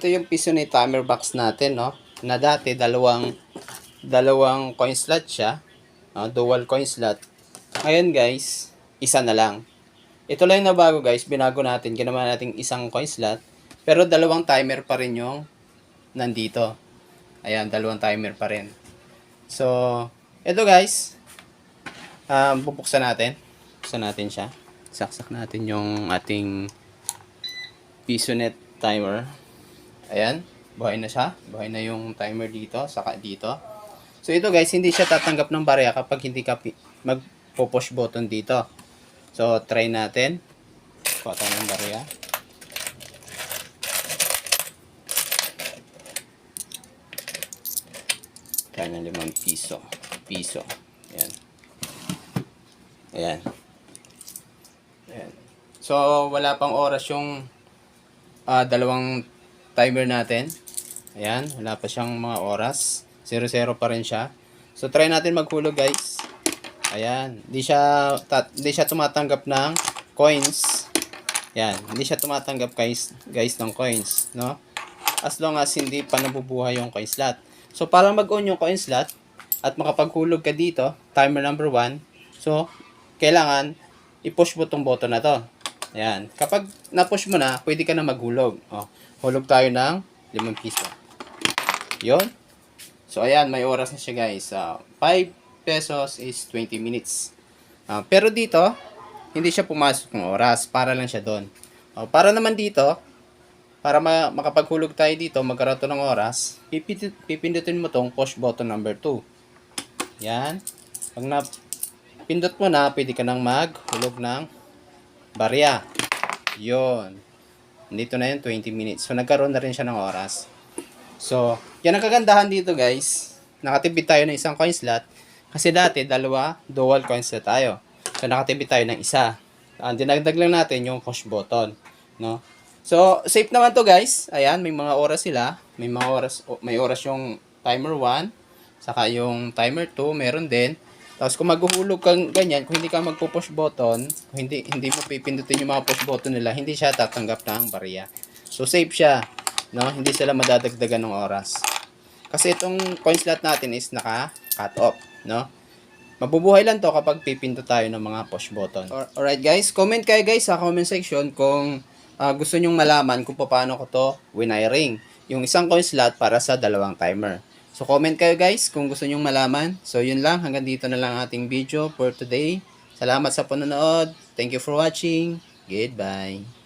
Ito yung piso ni timer box natin, no? Na dati dalawang dalawang coin slot siya. no? dual coin slot. Ngayon guys, isa na lang. Ito lang yung nabago guys, binago natin, ginawa natin isang coin slot. Pero dalawang timer pa rin yung nandito. Ayan, dalawang timer pa rin. So, ito guys, um, bubuksan natin. Buksan natin siya. Saksak natin yung ating PisoNet timer. Ayan, buhay na siya. Buhay na yung timer dito, saka dito. So ito guys, hindi siya tatanggap ng barya kapag hindi ka magpo-push button dito. So try natin. Kuha tayo ng barya. Kaya ng limang piso. Piso. Ayan. Ayan. Ayan. So, wala pang oras yung ah, dalawang timer natin. Ayan, wala pa siyang mga oras. 0-0 pa rin siya. So, try natin maghulog guys. Ayan, hindi siya, hindi siya tumatanggap ng coins. Ayan, hindi siya tumatanggap guys, guys ng coins, no? As long as hindi pa nabubuhay yung coin slot. So, para mag-on yung coin slot at makapaghulog ka dito, timer number 1, so, kailangan i-push mo tong button na to. Ayan. Kapag na-push mo na, pwede ka na maghulog. O, hulog tayo ng 5 piso. Yon. So, ayan, may oras na siya guys. Uh, 5 pesos is 20 minutes. Ah, pero dito, hindi siya pumasok ng oras. Para lang siya doon. O, para naman dito, para ma- makapaghulog tayo dito, magkaroon to ng oras, pipindut- pipindutin mo tong push button number 2. Yan. Pag na pindot mo na, pwede ka nang maghulog ng barya. Yon. Dito na yun, 20 minutes. So, nagkaroon na rin siya ng oras. So, yan ang kagandahan dito guys. Nakatipid tayo ng isang coin slot. Kasi dati, dalawa, dual coin slot tayo. So, nakatipid tayo ng isa. Ang dinagdag lang natin yung push button. No? So, safe naman to guys. Ayan, may mga oras sila. May mga oras, may oras yung timer 1. Saka yung timer 2, meron din. Tapos kung maghuhulog kang ganyan, kung hindi ka magpo-push button, kung hindi hindi mo pipindutin yung mga push button nila, hindi siya tatanggap ng barya. So safe siya, no? Hindi sila madadagdagan ng oras. Kasi itong coin slot natin is naka-cut off, no? Mabubuhay lang to kapag pipindot tayo ng mga push button. Al- Alright guys, comment kayo guys sa comment section kung ah, gusto nyong malaman kung paano ko to winiring. Yung isang coin slot para sa dalawang timer. So comment kayo guys kung gusto nyong malaman. So yun lang, hanggang dito na lang ating video for today. Salamat sa panonood. Thank you for watching. Goodbye.